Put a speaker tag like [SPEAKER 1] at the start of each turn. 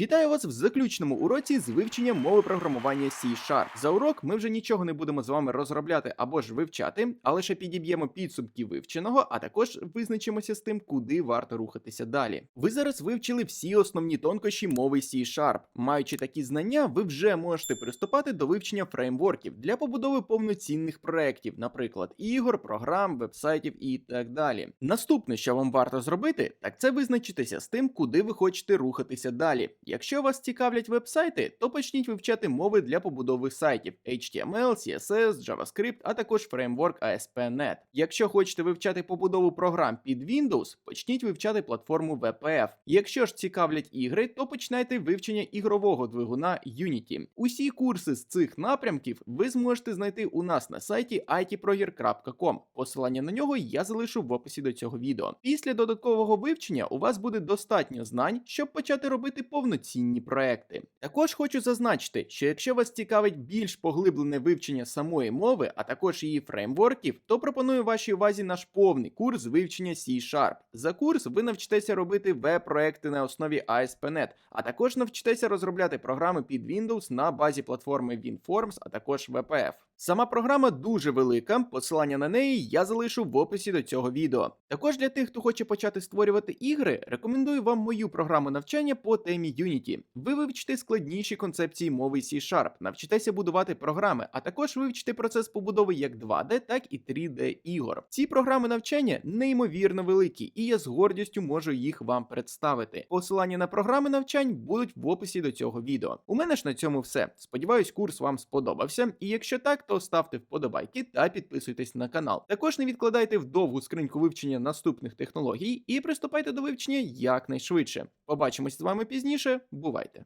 [SPEAKER 1] Вітаю вас в заключному уроці з вивчення мови програмування C-Sharp. За урок ми вже нічого не будемо з вами розробляти або ж вивчати, а лише підіб'ємо підсумки вивченого, а також визначимося з тим, куди варто рухатися далі. Ви зараз вивчили всі основні тонкощі мови C-Sharp. Маючи такі знання, ви вже можете приступати до вивчення фреймворків для побудови повноцінних проєктів, наприклад, ігор, програм, вебсайтів і так далі. Наступне, що вам варто зробити, так це визначитися з тим, куди ви хочете рухатися далі. Якщо вас цікавлять вебсайти, то почніть вивчати мови для побудови сайтів HTML, CSS, JavaScript, а також фреймворк ASP.NET. Якщо хочете вивчати побудову програм під Windows, почніть вивчати платформу WPF. Якщо ж цікавлять ігри, то починайте вивчення ігрового двигуна Unity. Усі курси з цих напрямків ви зможете знайти у нас на сайті itproger.com. Посилання на нього я залишу в описі до цього відео. Після додаткового вивчення у вас буде достатньо знань, щоб почати робити повноцінні проекти. Також хочу зазначити, що якщо вас цікавить більш поглиблене вивчення самої мови, а також її фреймворків, то пропоную вашій увазі наш повний курс вивчення C-Sharp. За курс ви навчитеся робити веб-проекти на основі ASP.NET, а також навчитеся розробляти програми під Windows на базі платформи WinForms, а також WPF. Сама програма дуже велика, посилання на неї я залишу в описі до цього відео. Також для тих, хто хоче почати створювати ігри, рекомендую вам мою програму навчання по темі Unity. Ви вивчите складніші концепції мови C-Sharp, навчитеся будувати програми, а також вивчите процес побудови як 2D, так і 3D ігор. Ці програми навчання неймовірно великі, і я з гордістю можу їх вам представити. Посилання на програми навчань будуть в описі до цього відео. У мене ж на цьому все. Сподіваюсь, курс вам сподобався. І якщо так, то ставте вподобайки та підписуйтесь на канал. Також не відкладайте в довгу скриньку вивчення наступних технологій і приступайте до вивчення якнайшвидше. Побачимось з вами пізніше. Бувайте!